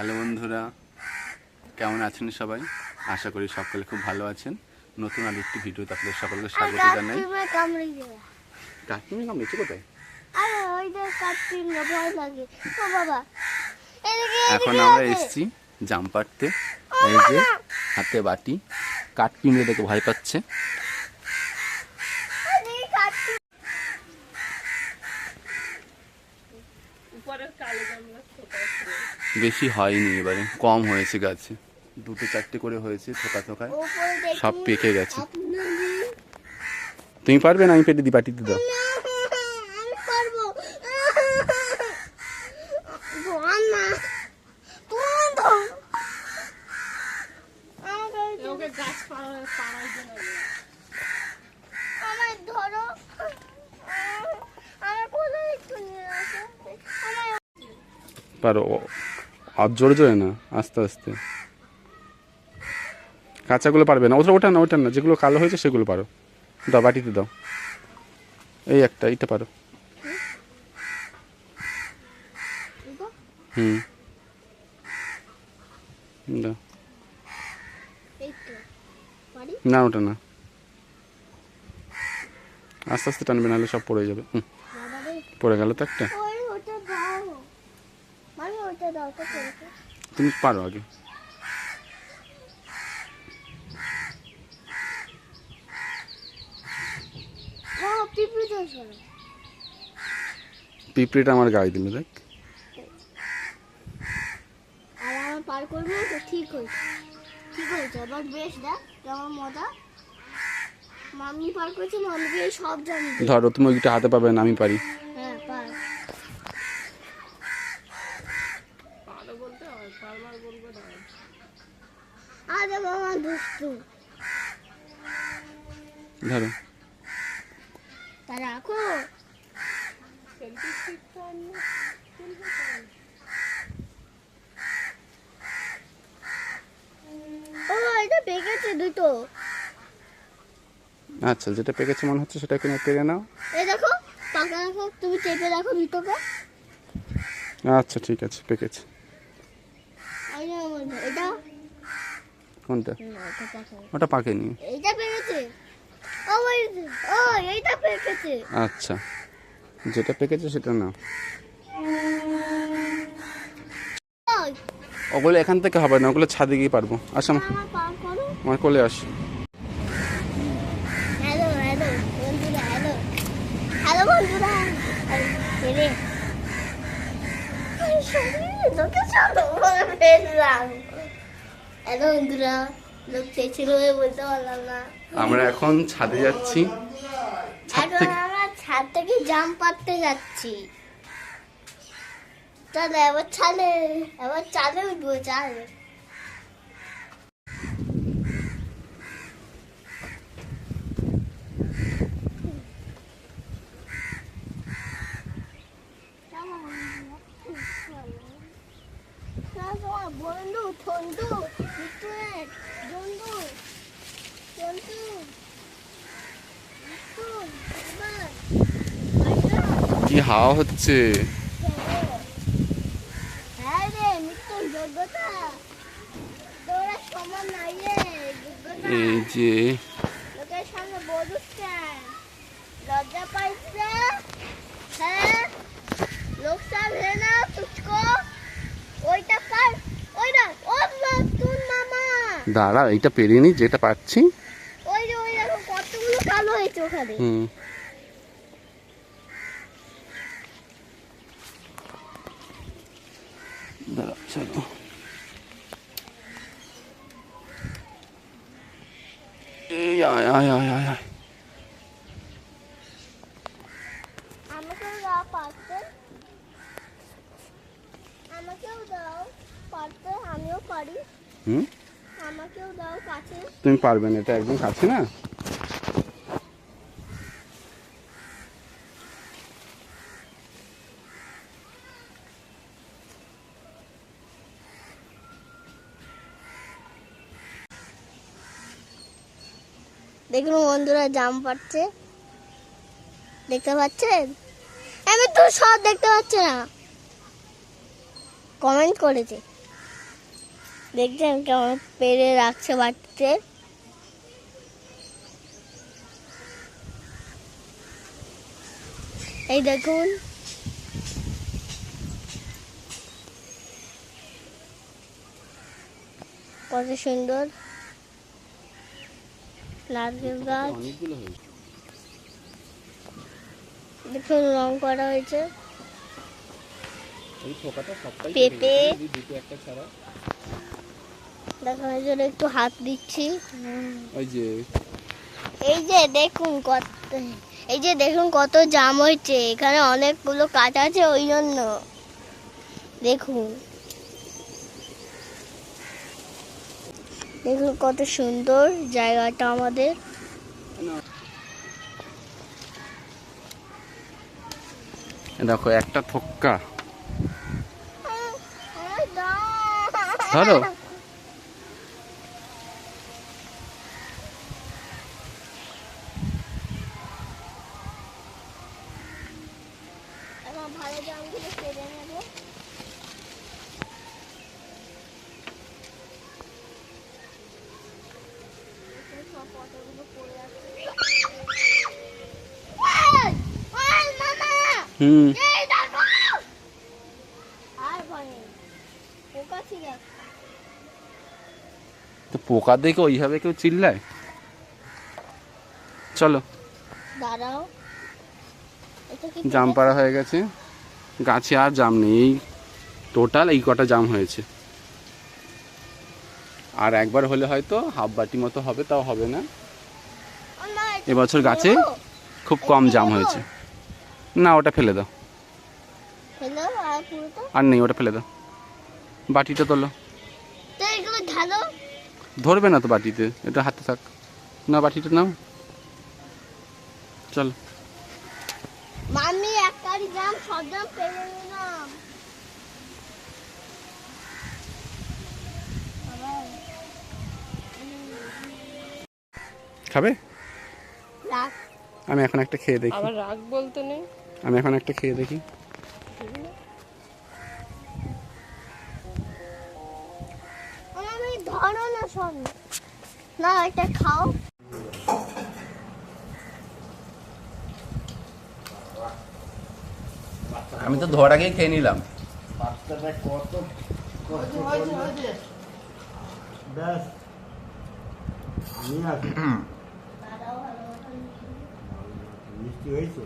Hello বন্ধুরা কেমন আছেন সবাই? আশা করি সকলে খুব ভালো আছেন। নতুন আর একটি ভিডিওতে আপনাদের সকলকে স্বাগত জানাই। কাকিমা কামড়েছে কোথায়? এখন আমরা। এসেছি জাম পাড়তে এই যে হাতে বাটি। কাঠ পিঁমড়ে দেখে ভয় পাচ্ছে। বেশি হয়নি এবারে কম হয়েছে গাছে। দুটো চারটে করে হয়েছে থোকা থোকায়। সব পেকে গেছে। তুমি পারবে না আমি পেটে দি বাটিতে দাও। পারো আর জোরে জোরে না, আস্তে আস্তে। কাঁচাগুলো পারবে না। ওটা ওটা না ওটা না। যেগুলো কালো হয়েছে সেগুলো পারো। দাও, বাটিতে দাও। এই একটা এইটা পারো। হুম। না, ওটা না। আস্তে আস্তে টানবে, নাহলে সব পড়ে যাবে। পড়ে গেল তো একটা ওই ওটা দাও মানে ওটা দাও তো করেছে তুমি পারো আগে। দাও পিঁপড়েটা আমার গায়ে দিল দেখ। আর আমার পার করব তো ঠিক হয়েছে। ঠিক হয়েছে এবার বেশ দেখ কেমন মজা। মামি পার করেছে সব জানি ধরো তুমি ওইটা হাতে পাবে না আমি হ্যাঁ পার পারো বলতে হয় পারবার বলবে না আরে মামা দুষ্টু। ধরো। তা রাখো। ও এটা পেকেছে দুটো। আচ্ছা যেটা পেকেছে মনে হচ্ছে সেটা কিনে পেরে নাও। এই দেখো পাকা দেখো তুমি চেপে দেখো দুটোকে। আচ্ছা ঠিক আছে পেকেছে এই যে আমার এটা কোনটা। ওটা পাকেনি এইটা পেকেছে ও ও এইটা পেকেছে। আচ্ছা যেটা পেকেছে সেটা না ওগুলো এখান থেকে হবে না ওগুলো ছাদে গিয়ে পারব। আসো আমার কোলে আস। হ্যালো আমরা এখন ছাদে যাচ্ছি। ছাদ থেকে ছাদ থেকে জাম পাততে যাচ্ছি। চলো এবার ছালে এবার চালে উঠবো চালে। বন্ধু ঠন্ডু বিট্টুয়েট বন্ধু জন্তু বিট্টু এবার কি হাওয়া হচ্ছে হ্যাঁ রে মৃত্যুর যোগ্যতা তোরা সমান নাই রে যোগ্যতা এই যে লোকের সামনে বলুচ্ছে লজ্জা পাইছে হ্যাঁ লোকসান হে না তুচকো ওইটা পার ওইটা ও নতুন মামা। দাঁড়া এইটা পেরিয়ে নি যেটা পাচ্ছি। ওই যে ওই দেখো কতগুলো কালো হয়েছে ওখানে। হুম। দাঁড়া চলো এই আয় আয় আয় আয় আয় হুম আমাকেও দাও কাছে তুমি পারবে না এটা একদম কাছে না? দেখুন বন্ধুরা জাম পাচ্ছে। দেখতে পাচ্ছেন? আমি তো সব দেখতে পাচ্ছি না। কমেন্ট করেছে। দেখছেন কেমন পেরে রাখছে বাটিতে এই দেখুন। কত সুন্দর। নারকেল গাছ। দেখুন রং করা হয়েছে এই পেঁপে। দেখানোর জন্য একটু হাত দিচ্ছি। ওই যে। এই যে দেখুন কত এই যে দেখুন কত জাম হয়েছে। এখানে অনেকগুলো কাজ আছে ওই জন্য। দেখুন। দেখুন কত সুন্দর জায়গাটা আমাদের। দেখো একটা থক্কা। ধরো। ভালো জামগুলো কেটে নেব এখানে সব পাতাগুলো পড়ে আছে। ওই! ওই মামা! হুম। তো পোকা দেখে ওইভাবে কেউ চিল্লায়? চলো। দাঁড়াও। জাম পাড়া হয়ে গেছে। গাছে আর জাম নেই। এই টোটাল এই কটা জাম হয়েছে। আর একবার হলে হয়তো হাফ বাটি মতো হবে তাও হবে না। এবছর গাছে খুব কম জাম হয়েছে। না ওটা ফেলে দাও। আর পুরোটা? আর নেই ওটা ফেলে দাও। বাটিটা তোলো। তো এগুলো ঢালো? ধরবে না তো বাটিতে এটা হাতে থাক। না বাটিটা নাও। চল। মামি এক জাম সব জাম পেরে নিলাম খাবে? আমি এখন একটা খেয়ে দেখি। আবার রাগ বলতে নেই। আমি এখন একটা খেয়ে দেখি। আমি ধরো না শোন না এটা খাও আমি তো ধোয়ার আগেই খেয়ে নিলাম কত মিষ্টি হয়েছে?